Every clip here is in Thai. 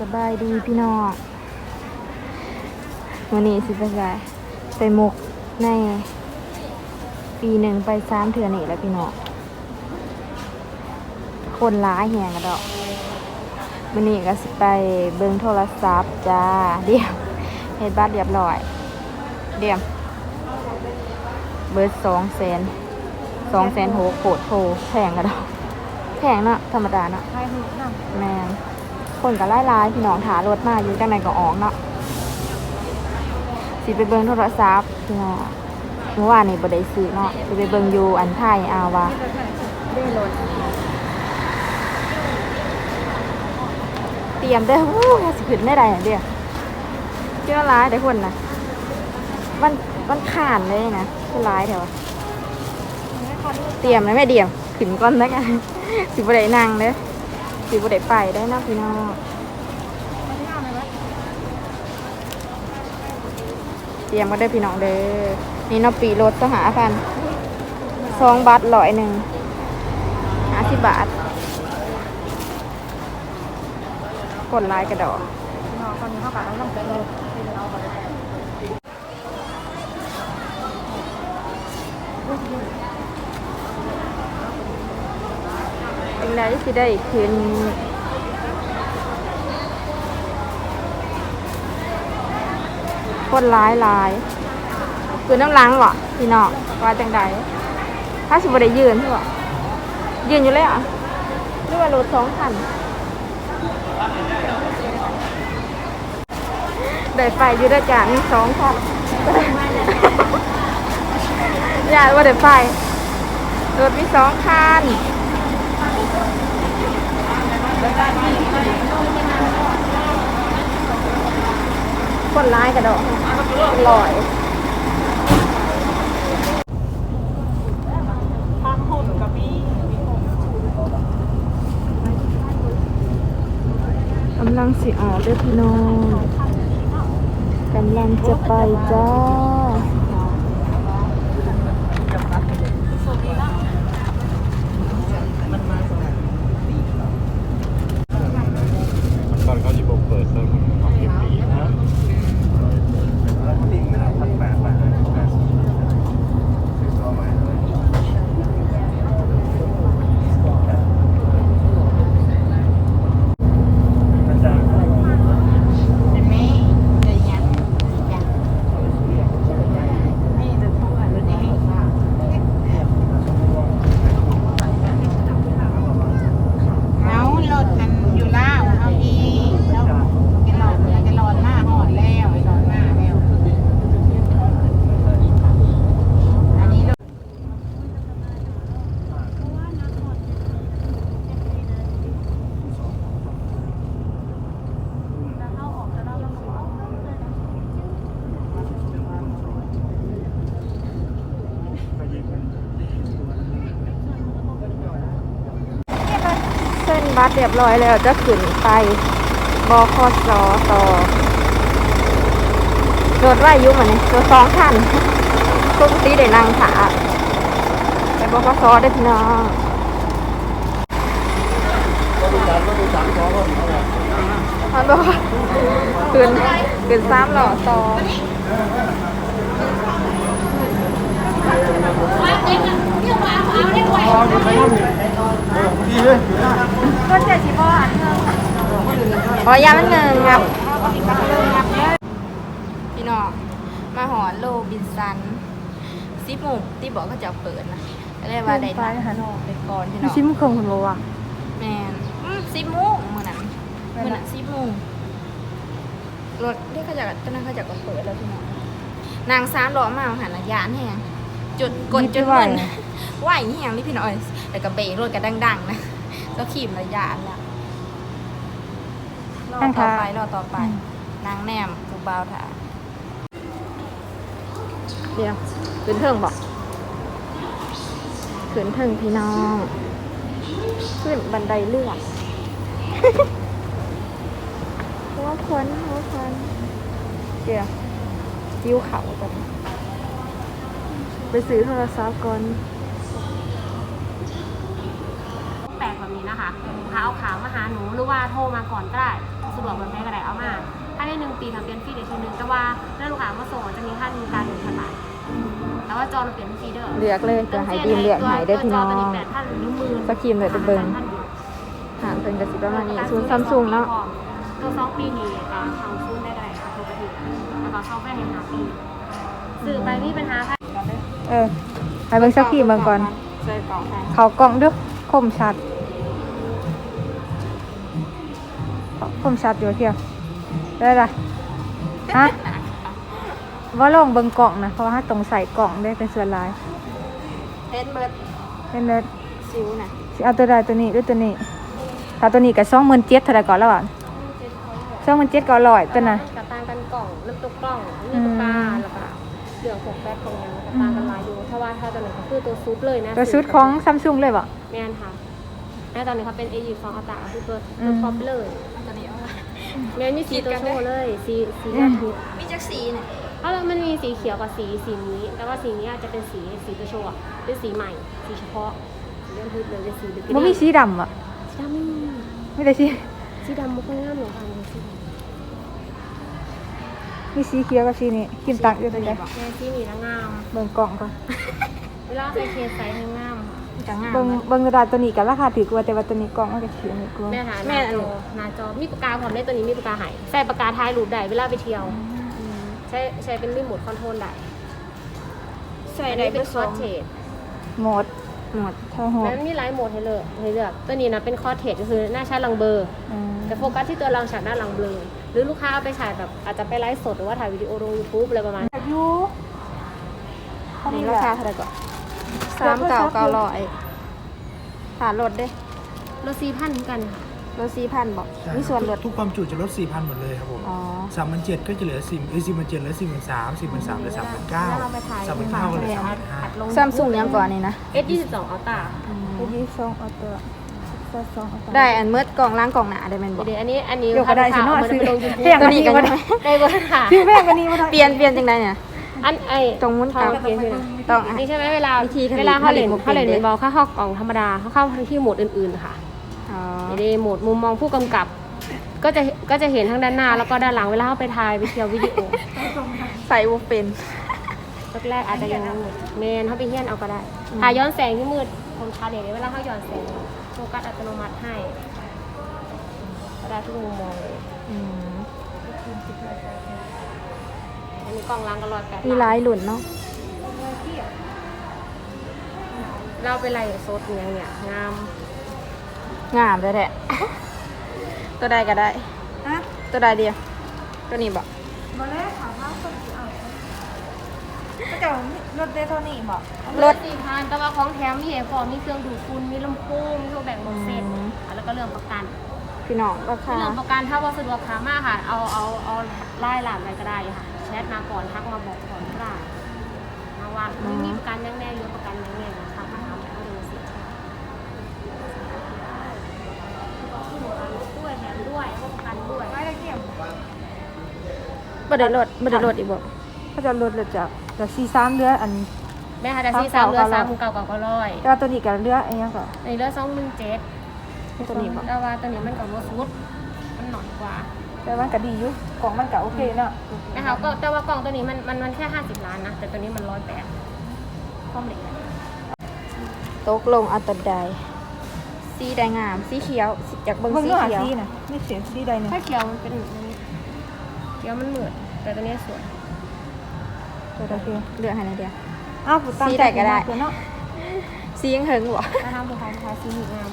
สบายดีพี่น้องวันนี้สิไปไสไปหมกใน ปีหนึ่งไปสามเถื่อนี่แหล้วพี่น้องคนร้ายแหงกระดอกวันนี้ก็สิไปเบิ่งโทรศัพท์จ้าเดี๋ยวเฮ็ดบัตรเรียบร้อย เดี๋ยวเบิร์ดสองแสนสองแสนหกโคตรโทแพงกระดอกแพงเนาะธรรมดาเนาะใช่หูน้แมน คนก็ไล่ลายพี่น้องถารถมาอยู่จังไหนก็ออกเนาะสิไปเบิ่งโทรศัพท์พี่น้องเมื่อวานนี่บ่ได้ซื้อเนาะสิไปเบิ่งอยู่อันไทยอาว่าได้รถเตรียมเด้วู้สิขึ้นได้ใดอะเด้อเจ้าร้ายแต่คนนะมันมันขานเลยนะเจ้าร้ายแถวเตรียมเลยแม่เดียมขึ้นก่อนแล้วกันสิบได้นั่งเด้อ สิบ่ได้ไปได้นะพี่น้องเตรียมมาได้พี่น้องเด้อนี่เนาะปีรถสหาพันสองบาทร้อยหนึ่งห้าสิบบาทกดไลค์กระดอกน้องคนนี้เขากับน้ำเป็นเลยเป็นไปเป็นไรที่ได้คืนคนร้ายหลายคือน้ำล้างวะพี่น้องว่าจังใดถ้าสิบได้ยืนใช่ปะยืนอยู่เลยอะหรือว่ารถสองคันได้ไฟอยู่ด้วยกันมีสองคันอย่าว่าได้ไฟรถมีสองคัน คนร้ายกระโดดลอยทางหุ่นกับพี่กำลังสิออกเด้วยพี่น้องกำลังจะไปจ้า ตอน เขาจะบอกเปิดเริ่มของเก็บปีนะ เส้น บัสเรียบร้อยแล้วจะขึ้นไปบคสต่อรถว่ายุ่งมันนี่รถสองคันปกติได้นั่งขาไปบคสได้พี่น้องมันบอกว่าขึ้นขึ้นสามหล่อต่อ ก็เจ็ดสิบพ่ออันเนึงอ๋อยามันหนึ่งครับพี่น้องมาหอนโลบินซันซิปหมูที่บอกก็จะเปิดนะก็เลยว่าได้ไปหาน้องไปก่อนพี่ไม่น้องชิมเครื่องคุณโลอะแมนซิปโมงมือนั้นมือนั้นซิปโมงรถที่เขาจะตอนนั้นเขาจะก็เปิดแล้วพี่น้องนางสามล้อมาหันยานแหงจุดกดจนเหมือน ไหวแหงนี่พี่น้องแต่ก็เบรกรถก็ดังๆนะก็ขี่มระยานละรอต่อไปรอต่อไป นางแนมกูเบาวถาเดี๋ยวขึ้นเทิงบอกขึ้นเทิงพี่น้อง ขึ้นบันไดเลื่อนหัวควันหัวควันเดี๋ยวยิ้วเขากันไปซื้อโทรศัพท์ก่อน แปลกแบบ นี้นะคะลูกค้าเอาขามาหาหนูหรือว่าโทรมาก่อนก็ได้โทรสะดวกแบบไหนก็ได้เอามา ถ้าได้หนึ่งปีทำเป็นฟรีเดชั่นหนึ่งแต่ว่าถ้าลูกค้ามาส่งจะมีค่าหนึ่งการหนึ่งพันบาทแต่ว่าจอเราเปลี่ยนฟรีเด้อเลือกเลยจะให้ดีมเลือกใหายได้อพี่น้องตัวจตัวนี้แปดพันหรือหมื่นสกรีนเลยไปเบิ่งหาเป็นกระสิประมาณนี้ศูนย์ซัมซุงเนาะตัวสองปีนี้อ่าทางซูนได้ได้ปกติแล้วก็เข้าไปในหาปีสื่อไปมีปัญหาค่ะเออไปเบิ่งสักทีเบิ่งก่อนใส่กล่องให้เขากล่องเด้วยคมชัด คมชัดอยู่เที่ยวได้ละฮะว่าลองเบิ่งกล่องนะเพราะว่าตรงใส่กล่องได้เป็นส่วนหลายเห็นเบิดเป็นเนิร์ดซิวน่ะสิเอาตัวใดตัวนี้หรือตัวนี้ถ้าตัวนี้ก็สองหมื่นเจ็ดเท่าไหรก่อนแล้วอะสองหมื่นเจ็ดก็ร้อยตัวน่ะกับต่างกันกล่องน้ำตุ๊กกล่องนี่ตุ๊กตาแล้วก็เหลืองหกแป๊ดของยังกับต่างกันหลายอยู่เพราะว่าถ้าตัวไหนก็คือตัวซุปเลยนะตัวชุดของซัมซุงเลยบ่แม่นค่ะแม่ตอนนี้เขาเป็น A 2อัลตาคือตัวอืตัวมท็อปเลย ตัวนี้เอามาแม่มีสีตัวโชว์เลยสีสีอืยามทิพย์มีจักสีน่ะเพราะมันมีสีเขียวกับสีสีนี้ แต่ว่าสีนี้อาจจะเป็นสีสีตัวโชว์อะเป็นสีใหม่ สีเฉพาะสียอดฮิตเลยเป็นสีบิ๊กบ่มีสีดำอะสีดำไม่มีมีแต่สีสีดำมันก็งามเหมือนกันเลยสีดมีสีเขียวกับสีนี้คิมตักอยู่ตรงใดำแม่สีนี้ละงามเบิ่งกล่องก่อนเวลาใส่เคสใส่ให้งาม จะงามเบิ่งเลยเบิ่งกระดาษตัวนี้ก็ราคาถือกว่าแต่ว่าตัวนี้กล่องมันก็ถือนี่กว่าแม่หาหแม่น้าอันจนี้อหน้าจอมีปากกาพร้อมได้ตัวนี้มีปากกาใหายใส่ปากกาท้ายรูปได้เวลาไปเที่ยวใช้ใช้เป็นรีโมทคอนโทรลได้ใส่อันได้นี้เป็เป็นนสคอองร์เทสหมดหมดเท่าหกแล้วมีหลายโหมดให้เลือกให้เลือกตัวนี้นะเป็นคอร์เทสก็คือหน้าชาร์จลังเบอร์ อืมแต่โฟกัสที่ตัวรังฉากหน้าลังเบลอหรือลูกค้าเอาไปฉายแบบอาจจะไปไลฟ์สดหรือว่าถ่ายวิดีโอลง YouTube อะไรประมาณนี้อยู่นี่ราคาเท่าไหร่ก่อน สามเก้าเก้าร้อยผ่านรถเด้รถซีพันกันค่ะ รถสี่พันบอกใช่มีส่วนลด ทุกความจุจะลด 4,000 หมดเลยครับผมอ๋อ สามพันเจ็ดก็จะเหลือสี่เอ้ยสี่พันเจ็ดเหลือสี่หมื่นสามสี่หมื่นสามเหลือสามหมื่นเก้าแล้วเราไปถ่าย สามหมื่นเก้าก็เหลือสามหมื่นห้าอัดลงซัมซุงยังก่อนนี่นะ S22 Ultra ตัวนี้สองเอาตัวตัวสองเอาตัวได้อันเมื่อกล่องล้างกล่องหนาได้แมันบอก เดี๋ยวอันนี้อันนี้เดี๋ยวก็ได้สิเนาะมันซื้อไปลง YouTube เที่ยงตัวนี้ก็ได้ได้เบอร์ค่ะซื้อแพงกว่านี้บ่ได้เปลี่ยนเปลี่ยนจังไดเนี่ย อันไอตรงมุ้นเขาเก่าเขียนคืออะไรต้องอะ นี่ใช่ไหมเวลาวิธีผลิตเวลาเขาเล่นผลิตเขาเล่นเป็นเป็นบอลเข้าเข้ากล่องธรรมดาเขาเข้าที่โหมดอื่นๆค่ะอ๋อในโหมดมุมมองผู้กำกับ ก็จะก็จะเห็นทั้งด้านหน้าแล้วก็ด้านหลังเวลาเขาไปถ่ายไปเที่ยววิดีโอใส่บุเป็นแรกๆอาจจะยังมืดเมนเขาไปเฮี้ยนเอาก็ได้ถ่ายย้อนแสงที่มืดคมชัดอย่างนี้เวลาเขาย้อนแสงโฟกัสอัตโนมัติให้ก็ได้ทุกมุมมองเลยอืม อันนี้กล้องล้างก็ร้อยแปดมีหลายหลุ่นเนาะเราไปไล่โซดอย่างเนี่ยงามงามเลยแหละ ตัวใดก็ได้ ฮะตัวใดเดียว ตัวนี้บอกบ่แล้วถามว่าคนสิเอาก็จะรถได้เท่านี้บ่รถสี่พันแต่ว่าของแถมมีเอฟอมีเครื่องดูดฝุ่นมีลำโพงมีตัวแบ่งบนเซ็ตอะแล้วก็เรื่องประกันพี่น้องราคาเรื่องประกันถ้าว่าสะดวกค้ามากค่ะ เอาเอาเอาไล่หลานอะไรก็ได้ค่ะแชทมาก่อนทักมาบอกก่อนก็ได้มาว่าไม่มีประกันยังแน่หรือประกันยังแน่นะคะมาถามแล้วก็ดูสิด้วยแถมด้วยแล้วก็ประกันด้วยไม่ได้เกี่ยวบ่ได้ลดบ่ได้ลดอีกบ่เขาจะลดเหลือจากจากสี่สามเดือนอัน แม่ค่ะแต่ซีสามเรือสามหมูเก่าเก่าก็ร้อยแต่ว่าตัวนี้ก็เลือกอันนี้ก็ในเรือสองหนึ่งเจ็ดตัวนี้บอกแต่ว่าตัวนี้มันกับว่าฟุตมันหน่อยกว่า แต่มันก็ดีอยู่กล่องมันก็โอเคเนาะนะคะก็แต่ว่ากล่องตัวนี้มันมันมันแค่ห้าสิบล้านนะ แต่ตัวนี้มันร้อยแปดข้อมเหล็กอะตกลงเอาตัวใดสีแดงงามสีเขียวสีจากเบิ่งเบิ่งสีเนื้อหาเขียวสีน่ะไม่เสียสีใดเนี่ยถ้าเขียวมันเป็นอันนี้เขียวมันเหมือนแต่ตัวนี้สวยตัวโอเคเลือกให้หน่อยเดียวอ้าวผู้ตามสีใดก็ได้ใจเนาะสียังเหิงบ่ถ้าทำเป็นของทาสีหงาม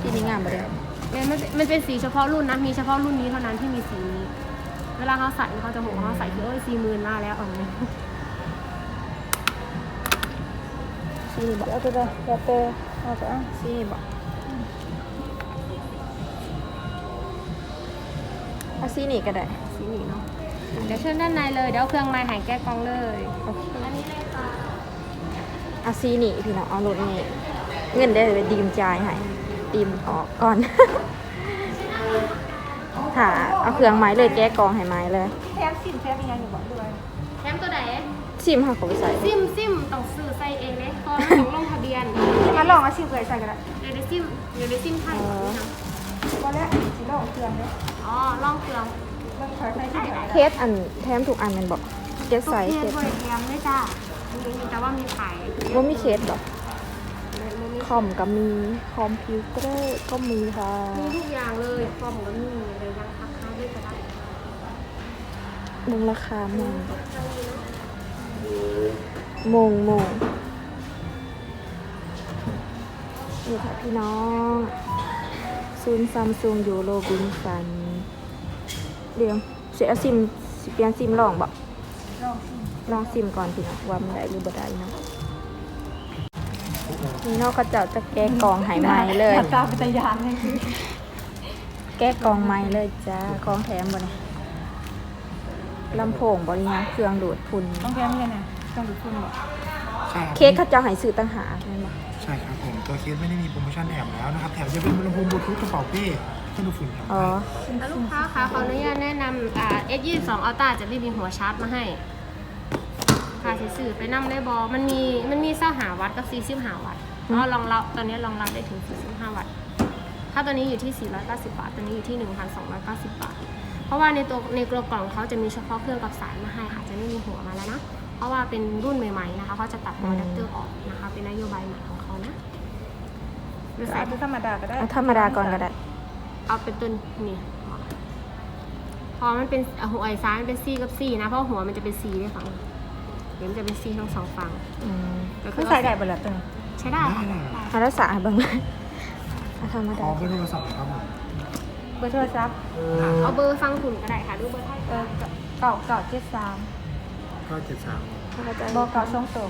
สีนี้งามบ่เด้อ เนี่ยมันเป็นมันเป็นสีเฉพาะรุ่นนะ มีเฉพาะรุ่นนี้เท่านั้นที่มีสีนี้ เวลาเขาใส่เขาจะบอกว่าเขาใส่คือเอ้ยสีหมื่นมาแล้วเอะไรสีนี้บ่เอาตัวใดเอาตัวเอาตัวอะสีนี้บ่เอาสีนี้ก็ได้ สีนี้เนาะ เดี๋ยวเชิญด้านในเลย เดี๋ยวเอาเครื่องไม้หายแก้กองเลย โอเคอันนี้เลยค่ะเอาสีนี้พี่น้องเอารถนี่เงินได้เลยดีมจ่ายให้ ดีมออกก่อนถ้าเอาเครื่องไม้เลยแก้กองให้ไม้เลย แถมสินแถมอีกอย่างอยู่บ่ด้วยแถมตัวไหนชิมค่ะเขาไปใส่ ซิมซิมต้องซื้อใส่เองเลยตอนของลงทะเบียนมาลองเอาชิมเลยใส่กันละเดี๋ยวได้ซิมเดี๋ยวได้ซิมท่านอ๋อก็แล้วสิลองเครื่องเด้ออ๋อล่องเครื่องเบิ่งขอยไปที่ไหนเคสอันแถมถูกอันมันบอกเก็บทุกใส่เทเคสบริแรมด้วยจ้ามีแต่ว่ามีขายว่ามีเคสบอก คอมก็มีคอมพิวเตอร์ก็มีค่ะ มีทุกอย่างเลยฟอร์มก็มีเลยยังทักค้าด้วยก็ได้มึงราคามงมงมงนี่ค่ะพี่น้องซูนซัมซุงยูโรบินสันเดี๋ยวเสียซิมสิเปลี่ยนซิมลองบอกลองสิลองซิมก่อนพี่น้องว่ามันได้หรือบ่ได้เนาะ นี่เนอกก็จะจะแก้กองหายไหมเลยหน้าตาเป็นตายานเลยแก้กองไม้เลยจ้ากองแถมบ่เนี่ยลำโพงบริหารเครื่องดูดฝุ่นต้องแก้มยังไงต้องดูคุณบ่ใช่รับเค้กเขาจะเอาใหายสื่อต่างหากใช่ไหมใช่ครับผมตัวเคสไม่ได้มีโปรโมชั่นแถมแล้วนะครับแถมจะเป็นลำโพงบลูทูธกระเป๋าเป้ให้ดูฝุ่นแถมอ๋อให้แล้วลูกค้าคะขออนุญาตแนะนำอ่า S22 Ultra จะไม่มีหัวชาร์จมาให้ ค่ะสิสื่อไปนั่ได้บอมันมีมันมีเส้าหาวัตต์กับ45วัตต์แล้วรองรับตอนนี้รองรับได้ถึง45วัตต์ถ้าตัวนี้อยู่ที่ 490 บาท ตัวนี้อยู่ที่ 1,290 บาท เพราะว่าในตัวในกระกล่องเขาจะมีเฉพาะเครื่องกับสายมาให้ค่ะ จะไม่มีหัวมาแล้วนะ เพราะว่าเป็นรุ่นใหม่ๆนะคะเขาจะตัดอะแดปเตอร์ออกนะคะ เป็นนโยบายใหม่ของเขานะ หรือสายเอาธรรมดาก็ได้เอาธรรมดาก่อนก็ได้ เอาเป็นต้นนี่ พอมันเป็นอะหัวไอ้ซ้ายมันเป็น C กับ C นะ เพราะหัวมันจะเป็น C ได้ฝั่ง เดี๋ยวมันจะเป็น C ทั้งสองฝั่งอืมก็คืคืออใส่ได้บ่ล่ะตัวนี้ใช้ได้ค่ะเอารักษาให้เบ้างเอาธรรมขดาอเบอร์โทรศัพท์หน่อยครับผมเบอร์โทรศัพท์เอาเบอร์ฟังคุณก็ได้ค่ะดูเบอร์ไทยเออเก่าเก่าเจ็ดสามก็เจ็ดสามเขาก็จะบอกเก่าสองตัว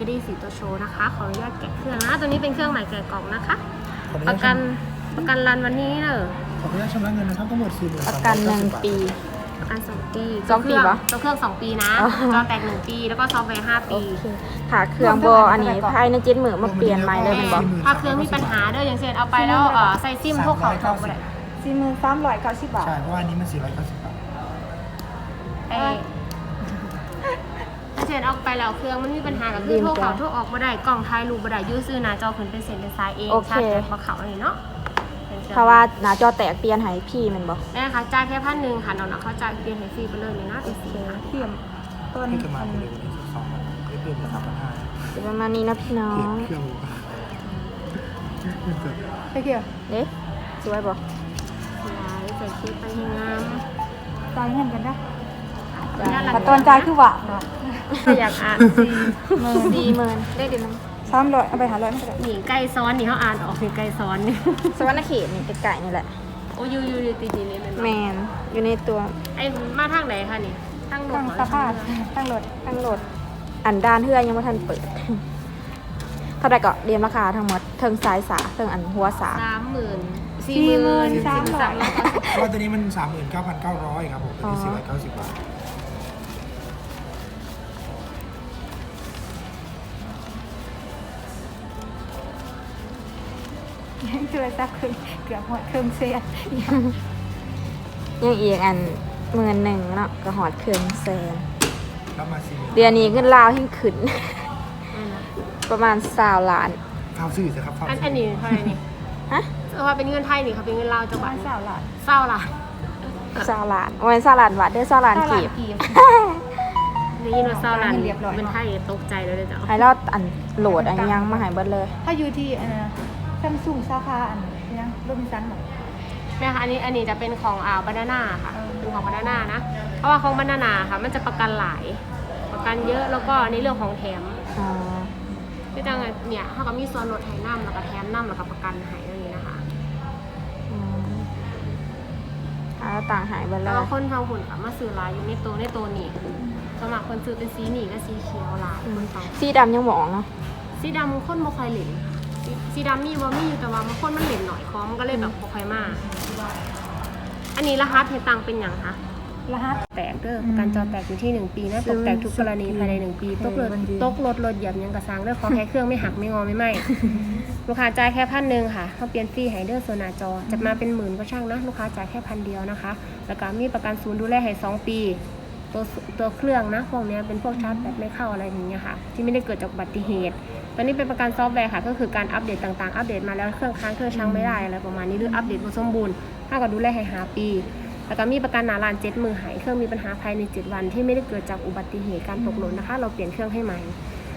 ก็ดีสีตัวโชว์นะคะ ขออนุญาตแกะเครื่องนะ ตัวนี้เป็นเครื่องใหม่แกะกล่องนะคะขออนุปญาระตกันชำประกันรันวันนี้เนอะขออนุญาตชำระเงินนะครับทั้งหมดสี่หมื่นประกันหนึ่งปี ประกันสองปีสองปีปะตัวเครื่องสองปีนะอ๋อ จอแตกหนึ่งปี แล้วก็ซอฟต์แวร์ห้าโอปี เคค่ะเครื่องบออันนี้ภายในเจ็ดหมื่นมาเปลี่ยนใหม่เลยเป็นบอถ้าเครื่องมีปัญหาเด้ออย่างเช่นเอาไปแล้วเอ่อใส่ซิมพวกเขาเขาไปเลยสี่หมื่นสามร้อยเก้าสิบบาท ใช่ เพราะว่าอันนี้มันสี่ร้อยเก้าสิบบาทเอ้ยถ้าเช่นเอาไปแล้วเครื่องมันมีปัญหากับคือโทรเขาโทรออกมาได้กล่องท้ายรูปมาได้ยูซื้อหน้าจอขึ้นเป็นเส้นเป็นสายเองชาร์จแบตมาเขาอันนี้เนาะ เป็นคองเพราะว่าหน้าจอแตกเปลี่ยนให้พี่แมันบอแม่คะจ่ายแค่พันหนึ่งค่ะน้องๆเขาจ่ายเปลี่ยนให้ฟรีไปเลยนี่นะเป็นสีค่ะเทียมต้นที่จะมาเป็นเลยวันที่สิบสองวันเพิ่มเป็นสามพันห้าจะประมาณนี้นะพี่น้อเปลี่ยนงเครื่องไปเกี่ยวเอ๊ะสวยบอสวยใส่เคสไปให้งามจ่ายเงินกันได้น่ารักแต่ตอนจ่ายคือหวานเนาะถ้าอยากอ่านสิสี่หมื่นได้เดือนนึงสามร้อยเอาไปหาร้อยไม่ได้หนีไกลซ้อนนี่เขาอ่านออกนี่ไกลซ้อนนี่ สวรรณเขตนี่ไก่ๆนี่แหละ โอ้ยูยูยูตีตีนี่เป็นแมนอยู่ในตัวไอ้มาทางไหนคะนี่ตั้งหนตั้งเหรอสภาพตั้งรถทั้งโหลดอันด้านเทือยังไม่ทันเปิด เท่าไหร่ก็เรียมราคาทั้งหมดเทิงสายสาเทิงอันหัวสา สามหมื่นสี่หมื่นสามร้อย เพราะว่าตัวนี้มันสามหมื่นเก้าพันเก้าร้อยครับผมตัวนี้สี่ร้อยเก้าสิ บบาทโทรศัพท์คือเกือบหมดเครื่องเสียยังอีกอันหมื่นหนึ่งเนาะก็หอดเครื่องแซนรับมาสี่หมื่นเดือนนี้เงินลาวให้ขึ้น ประมาณสาวล้านเข้าซื้อสิครับเข้าอันซื้อันนี้เท่าไหร่นี่ฮะเออว่าเป็นเงินไทยนี่เขาเป็นเงินลาวจังหวัดสาวหลานเศร้าล่ะสาวล้านโอ้ยสาวล้านบาทได้อสาวล้านกีบกีบ ได้ยินว่าเศร้าล่ะเรียบร้อย เป็นไทยตกใจเลยเด้อจ้ะให้เราอันโหลดอันยังมาใหายเบิดเลย ถ้าอยู่ที่อันนะ ซัมซุงสาขาอันนี้นะโรบินสันบอกแม่คะอันนี้อันนี้จะเป็นของอ่าบานาน่าค่ะเออ เป็นของบานาน่านะ เพราะว่าของบานาน่าค่ะ มันจะประกันหลาย ประกันเยอะแล้วก็ในเรื่องของแถมอ๋อที่จังเนี่ยเขาก็มีส่วนลดให้น้ำแล้วก็แถมน้ำแล้วก็ประกันให้อย่างนี้นะคะ อืมเอาต่างหายเบิดเลแล้วยก็คนทางหุ่นค่ะมาซื้อลายอยู่ในตัวในตัวนี่สมัครคนซื้อเป็นสีหนีกับสีเขียวลายคนฟังสีดำยังหมองเนาะสีดำคนบ่ค่อยเหล่น สีสีดำมีบ่มีอยู่แต่ว่ามันคนมันเหล่นหน่อยคอมนก็เลยแบบบ่ค่อยมากอันนี้รหัสให้ตังเป็นอย่างคะรหัสแตกเด้อประกันจอแตกอยู่ที่ 1 ปีนะตกแตกทุกกรณีภายใน 1 ปีตกรถตกรถรถเหยียบหยังกระซังเด้อขอแค่เครื่องไม่หักไม่งอไม่ไหม ลูกค้าจ่ายแค่พันหนึ่งค่ะเขาเปลี่ยนฟรีให้เดอร์โซนาจอ จะมาเป็นหมื่นก็ช่างนะ ลูกค้าจ่ายแค่พันเดียวนะคะ แล้วก็มีประกันศูนย์ดูแลให้สองปี ตัวตัวเครื่องนะพวกเนี้ยเป็นพวกชาร์จแบตไม่เข้าอะไรอย่างเงี้ยค่ะ ที่ไม่ได้เกิดจากอุบัติเหตุ ตัวนี้เป็นประกันซอฟต์แวร์ค่ะ ก็คือการอัปเดตต่างๆ อัปเดตมาแล้วเครื่องค้างเครื่องช้างไม่ได้อะไรประมาณนี้หรืออัปเดตบ่สมบูรณ์ถ้าก็ดูแลให้หาปี แล้วก็มีประกันหนาลานเจ็ดมือหายเครื่องมีปัญหาภายใน 7 วัน ที่ไม่ได้เกิดจากอุบัติเหตุการตกหล่นนะคะ เราเปลี่ยนเครื่องให้ใหม่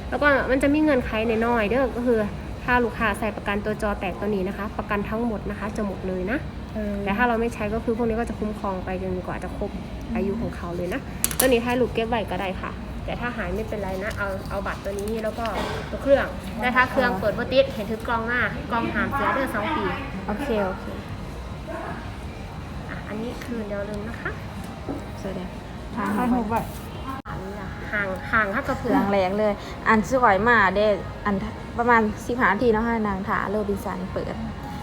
แล้วก็มันจะมีเงินไขในน้อยๆเด้อก็คือ ถ้าลูกค้าใส่ประกันตัวจอแตกตัวนี้นะคะ ประกันทั้งหมดนะคะจะหมดเลยนะเออแต่ถ้าเราไม่ใช้ก็คือพวกนี้ก็จะคุ้มครองไปจนกว่าจะครบอายุของเขาเลยนะตัวนี้ให้ลูกเก็บไว้ก็ได้ค่ะ แต่ถ้าหายไม่เป็นไรนะ เอาเอาบัตรตัวนี้แล้วก็ตัวเครื่องแต่ถ้าเครื่องเปิดว่าติดเห็นถือกล้องหน้ากล้องหามเสียเดือนสองปีโอเค โอเคอะอันนี้คือเดียวลืมนะคะสวัสดีทางให้หกบาทอันนี้อะห่างห่างถ้ากระเพื่อหลังแรงเลย อันสวยมาได้อันประมาณสิบห้านาทีเนาะให้นางถาโรบินสันเปิด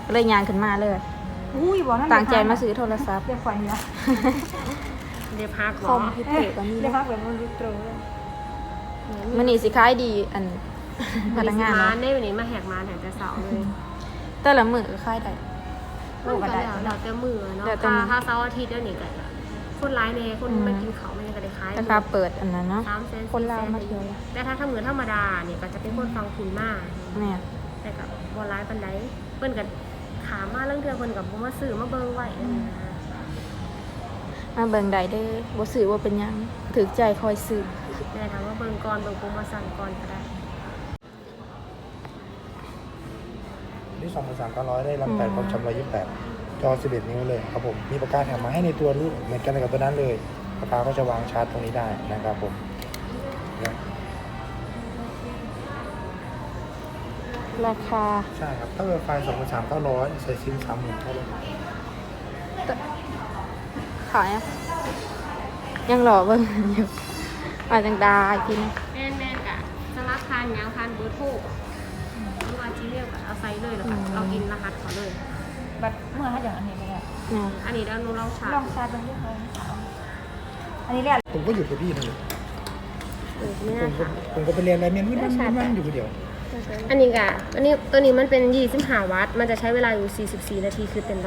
ก็เลยยางขึ้นมาเลยอุ้ยบอกนั่นต่างใจมาซื้อโทรศัพท์เรียกไฟนี่นะเดี๋ยวพักคหรออมพิเศษกว่านี้เรียกนะพักแบบมันรู้ตรงเลย มันนี่สิคล้ายดีอันพนักงานมาเนาะได้วันนี้มาแหกมาแหกแต่เสาร์เลยแต่ละมือก็คล้ายได้มันก็แล้วแล้วแต่มือเนาะแล้วแต่ถ้ามื้อถ้าเสาร์อาทิตย์เดี๋ยวนี้ก็คนร้ายเน่คนไม่กินเขาไม่ก็ได้ขายราคาเปิดอันนั้นเนาะสามเซนคนลาวมาเที่ยวแต่ถ้าทำเหมือนธรรมดาเนี่ยก็จะเป็นคนฟังคุณมากแม่แต่กับบอลร้ายปันไดเปิ้นกับถามมาเรื่องเทือเปิ้นกับบ่มาซื้อมาเบิ่งไว้นั่นนะมาเบิ่งได้เด้อบ่ซื้อบ่เป็นหยังถือใจคอยซื้อ แต่ถามว่าเบิ่งก่อนเบิ่งโปรโมชั่นก่อนก็ได้ที่สองพันสามเก้าร้อยได้ลำแปดความจำร้อยยี่สิบแปดจอสิบเอ็ดนิ้วเลยครับผม มีปากกาแถมมาให้ในตัวรุ่นเหมือนกันกับตัวนั้นเลยปากกาก็จะวางชาร์จตรงนี้ได้นะครับผมนะราคา ใช่ครับ ถ้าเป็นไฟสองพันสามเก้าร้อยใส่ซิมสามหมื่นเท่าไหร่ขายอะยังหล่อเบิ่งอยู่ อาจังได้พี่นะแม่นแม่นกะสมัครผ่านหยังผ่านเบอร์โทรหรือว่าจีเรียกก็เอาใส่เลยแล้วก็เอาอินรหัสเขาเลย บัตรเมื่อให้อย่างอันนี้ไปแล้วเนี่ยอันนี้แล้วหนูลองชาร์ลจองชาร์จตรงที่เขาอันนี้เรียก ผมก็อยู่กับพี่นั่นแหละเออไม่ผน่ามก็ค่ะผมก็ไปเรียนอะไรเมียนมันมันมันอยู่คนเดียวอันนี้กะอันนี้ตัวนี้มันเป็น25วัตต์ มันจะใช้เวลาอยู่ 44 นาที คือเต็ม100%อ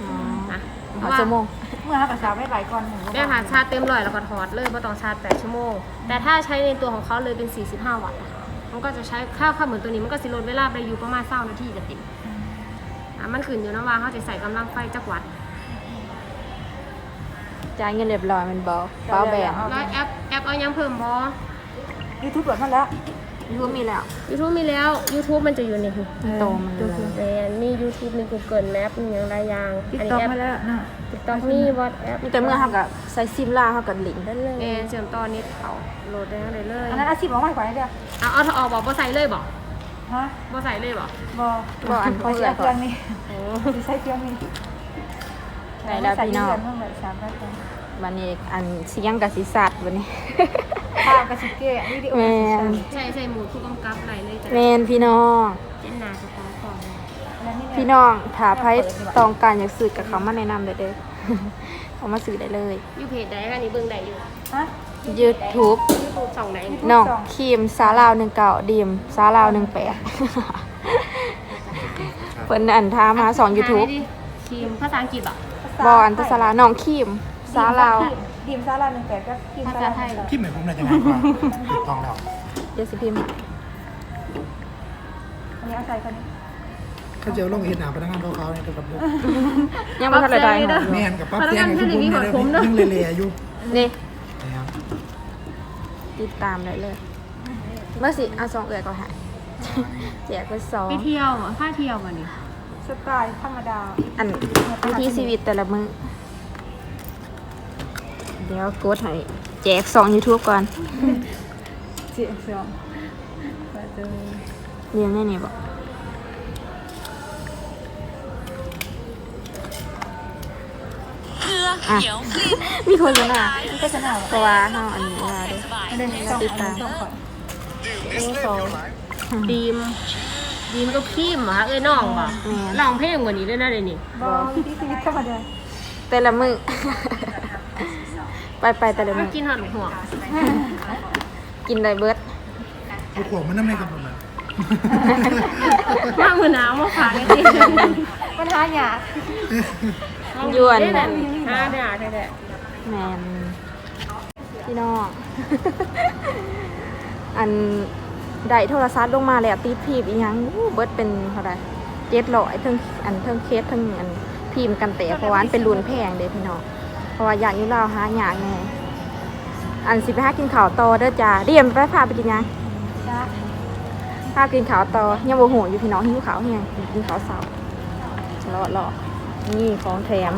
อ๋อนะ เอาชั่วโมง เมื่อให้กับสาวไม่ไหลก่อนหนึ่งได้ค่ะชาร์จเต็มร้อยแล้วก็ถอดเลยไม่ต้องชาร์จ8ชั่วโมง แต่ถ้าใช้ในตัวของเขาเลยเป็น 45 วัตต์อะมันก็จะใช้ค่าค่าเหมือนตัวนี้มันก็สิลดเวลาไปอยู่ประมาณ20นาทีจะติดอะมันขึ้นอยู่นะว่าเขาจะใส่กำลังไฟจักวัตต์จ่ายเงินเรียบร้อยมันบอกเป้าแบงแล้วแอปแอปเอายังเพิ่มบอยูทูบเปิดมาแล้ว ยูมีแล้ว YouTube มีแล้ว YouTube มันจะอยู่ในโตมันเลยแต่มี YouTube มี Google Map มีอย่างไรอย่างติ๊กอันต็อกนี้แอปมาแล้วนะ TikTok มี WhatsApp มีแต่เมื่อเขากับใส่ซิมล่าเขากับลิงก์ได้เลยเออเชื่อมต่อเน็ตเขาโหลดได้เลยเลยอันนั้นอาชีพของไม่ไหวเดียวเอาเอาเอาออกบอกบ่ใส่เลยบอกฮะบ่ใส่เลยบอกบอบอกอันขเขาอเอืใช้อเคก่รื่ออนงนี้ใช้เครื่องนี้ได้แล้วพี่น้องเมื่อไหร่สามร้อยคนวันนี้อันเสียงกับสีสัตว์วันนี้ ข้าวกระชิเก้วิดีโอแมนใช่ใส่หมูผู้กำกับไหลเลยจ้ะแมนพี่น้อง เจนนาสตาร์ก่อนพี่น้องถ้าไพ่ต้องการอยากซื้อกับเขามาแนะนำได้เด้อเขามาซื้อได้เลยอยู่เพจใดกันนี่เบิ่งได้อยู่ฮะ YouTube ยูทูบสองไหนน้องครีมสาลาวหนึ่งเก่าดีมสาลาวหนึ่งแปดเพิ่นอันท้ามาสอนยูทูบทีมภาษาอังกฤษเหรอบออันตุสาลาวน้องครีมสาลาว ดีมซาลาวหนึ่งแปดก็ทีมซาลาวหนึ่งแปดที่เหมือนผมน่าจะง่ายกว่าถูกต้องแล้วเดี๋ยวสิพิมพ์อันนี้เอาใส่คนนี้เขาเจอลงเห็นหนาพนักงานเขาๆเนี่ยกับลูกยังไม่ทันได้ได้หรอแมนกับป้าเตียงกับคุณเนี่ยยังเละๆอยู่นี่นะครับติดตามได้เลย เมื่อสิเอาสองเอือก็หายแจกไปสองไปเที่ยวค่าเที่ยววันนี้สไตล์ธรรมดา อันวิธีชีวิตแต่ละมือ เดี๋ยวกดให้แจกสอง YouTube ก่อนเสียงเสียงไปเจอเรียนได้นี่บอกอะมีคนจะหน่าก็จะหนาวเพราะว่าเฮาอันนี้ว่าเด้อันนี้ต้องอันนี้ต้องก่อนเอ้สองดีมดีมก็พิมพ์เหรอคะเอ้ยน้องบ่แม่นร้องเพลงกว่านี้ด้วยนะเดี๋ยวนี้บอวิธีชีวิตธรรมดาแต่ละมือ ไปไปแต่ละมืมาอกินหอดหัวกินได้เบิดลูกหัวมันน้ำในกับผมนะมากมือหนาวมาฝากกันดิปัญหาหยายวนได้แหแบละบห้าด่าได้แหละแมนพี่น้องอันได้โทรศัพท์ลงมาแล้วติดพีบอีหยังอู้เบิดเป็นเท่าไหร่เจ็ดร้อยทั้งอันทั้งเคสทั้งอันพิมพ์กันแต่เพราะว่าอันเป็นรุ่นแพงเด้พี่น้องเพ ราะว่าอย่างอยู่ลาวหาอยากแน่อันสิไปหากินข้าวต่อเด้อจ้าเรียมไปพาไปกินหยังพากินข้าวต่อยังบ่หูอยู่พี่น้องหิวข้าวแฮงกินข้าวเช้ารอรอนี่ของแถม